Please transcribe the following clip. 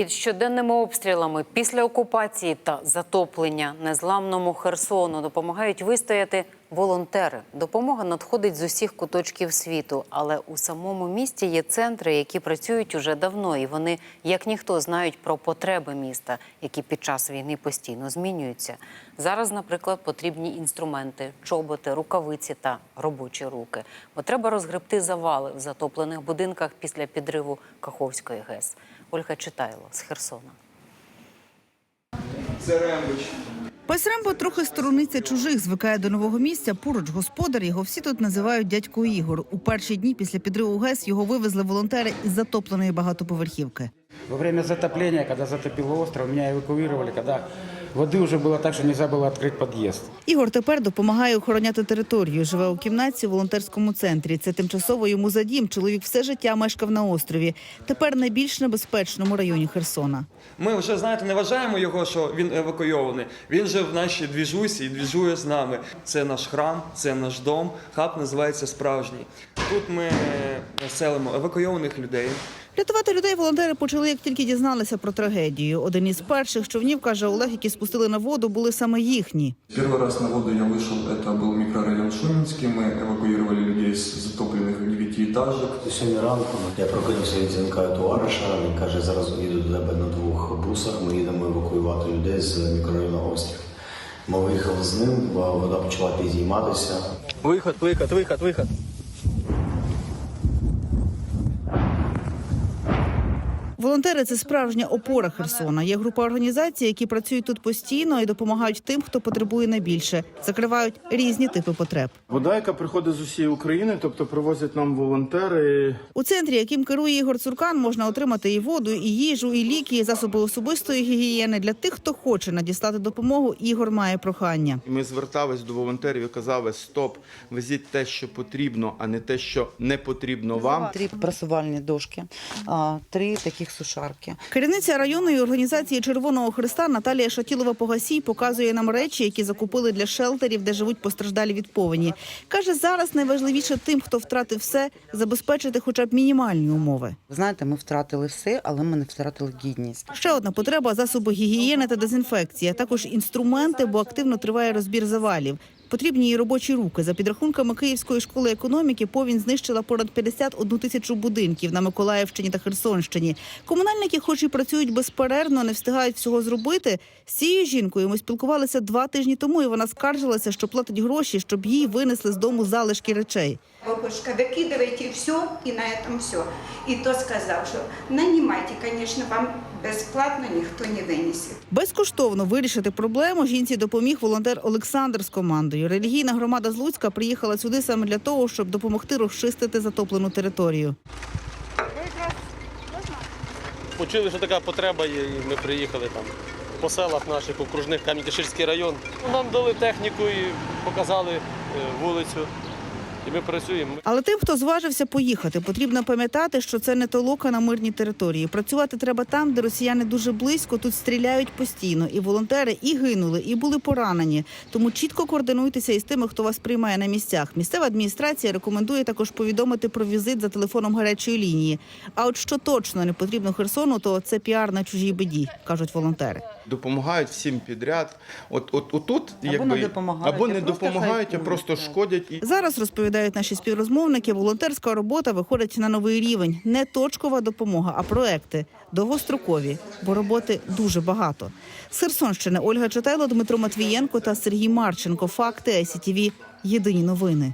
Під щоденними обстрілами після окупації та затоплення незламному Херсону допомагають вистояти волонтери. Допомога надходить з усіх куточків світу, але у самому місті є центри, які працюють уже давно, і вони, як ніхто, знають про потреби міста, які під час війни постійно змінюються. Зараз, наприклад, потрібні інструменти, чоботи, рукавиці та робочі руки. Бо треба розгребти завали в затоплених будинках після підриву Каховської ГЕС. Ольга Читайло з Херсона. Це Рембич. Пес Рембо трохи сторониться чужих, звикає до нового місця. Поруч господар його всі тут називають дядько Ігор. У перші дні після підриву ГЕС його вивезли волонтери із затопленої багатоповерхівки. Во время затопления, когда затопило остров, меня эвакуировали, когда воды уже было так, что нельзя было открыть подъезд. Ігор тепер допомагає охороняти територію. Живе у кімнаті у волонтерському центрі. Це тимчасово йому за дім. Чоловік все життя мешкав на острові. Тепер найбільш небезпечному районі Херсона. Ми вже знаєте, не вважаємо його, що він евакуйований. Він же в нашій двіжусі і двіжує з нами. Це наш храм, це наш дом. Хаб називається справжній. Тут ми селимо евакуйованих людей. Рятувати людей волонтери почали, як тільки дізналися про трагедію. Один із перших човнів, каже Олег, які спустили на воду, були саме їхні. Первый раз на воду я вышел, это был микрорайон Шуменский. Мы эвакуировали людей с затопленных девятиэтажек. Сьогодні ранку я прокинувся від дзвінка товариша. Він каже, зараз їду до тебе на двох бусах. Ми їдемо евакуювати людей з мікрорайону Острів. Ми виїхали з ним, вода почала підійматися. Виход, виход, виход, виход. Волонтери це справжня опора Херсона. Є група організацій, які працюють тут постійно і допомагають тим, хто потребує найбільше. Закривають різні типи потреб. Вода, яка приходить з усієї України, тобто привозять нам волонтери. У центрі, яким керує Ігор Цуркан, можна отримати і воду, і їжу, і ліки, і засоби особистої гігієни. Для тих, хто хоче надіслати допомогу, Ігор має прохання. Ми звертались до волонтерів і казали: стоп, везіть те, що потрібно, а не те, що не потрібно вам. Три просувальні дошки, а, три таких сушарки. Керівниця районної організації Червоного Христа Наталія Шатілова Погасій показує нам речі, які закупили для шелтерів, де живуть постраждалі від повені. каже, зараз найважливіше тим, хто втратив все, забезпечити хоча б мінімальні умови. Ви знаєте, ми втратили все, але ми не втратили гідність. Ще одна потреба засоби гігієни та дезінфекції, а також інструменти, бо активно триває розбір завалів. Потрібні і робочі руки. За підрахунками Київської школи економіки, повінь знищила понад 51 тисячу будинків на Миколаївщині та Херсонщині. Комунальники, хоч і працюють безперервно, не встигають всього зробити. З цією жінкою ми спілкувалися два тижні тому, і вона скаржилася, що платить гроші, щоб їй винесли з дому залишки речей. Бабушка, викидывайте все и на этом все. И то сказав, що нанимайте, конечно, вам безплатно ніхто не винесе. Безкоштовно вирішити проблему жінці допоміг волонтер Олександр з командою. Релігійна громада з Луцька приїхала сюди саме для того, щоб допомогти розчистити затоплену територію. Почули, що така потреба є, і ми приїхали там по селах наших окружних Кам'янки-Ширський район. Нам дали техніку і показали е, вулицю. І ми працюємо. Але тим, хто зважився поїхати, потрібно пам'ятати, що це не толока на мирній території. Працювати треба там, де росіяни дуже близько. Тут стріляють постійно, і волонтери і гинули, і були поранені. Тому чітко координуйтеся із тими, хто вас приймає на місцях. Місцева адміністрація рекомендує також повідомити про візит за телефоном гарячої лінії. А от що точно не потрібно Херсону, то це піар на чужій біді, кажуть волонтери. Допомагають всім підряд. От, от, отут, Або якби, не допомагають, або не допомагають, а просто шкодять. І Зараз розповідають наші співрозмовники. Волонтерська робота виходить на новий рівень. Не точкова допомога, а проекти довгострокові, бо роботи дуже багато. З Херсонщини Ольга Читайло, Дмитро Матвієнко та Сергій Марченко. Факти СІТВ. Єдині новини.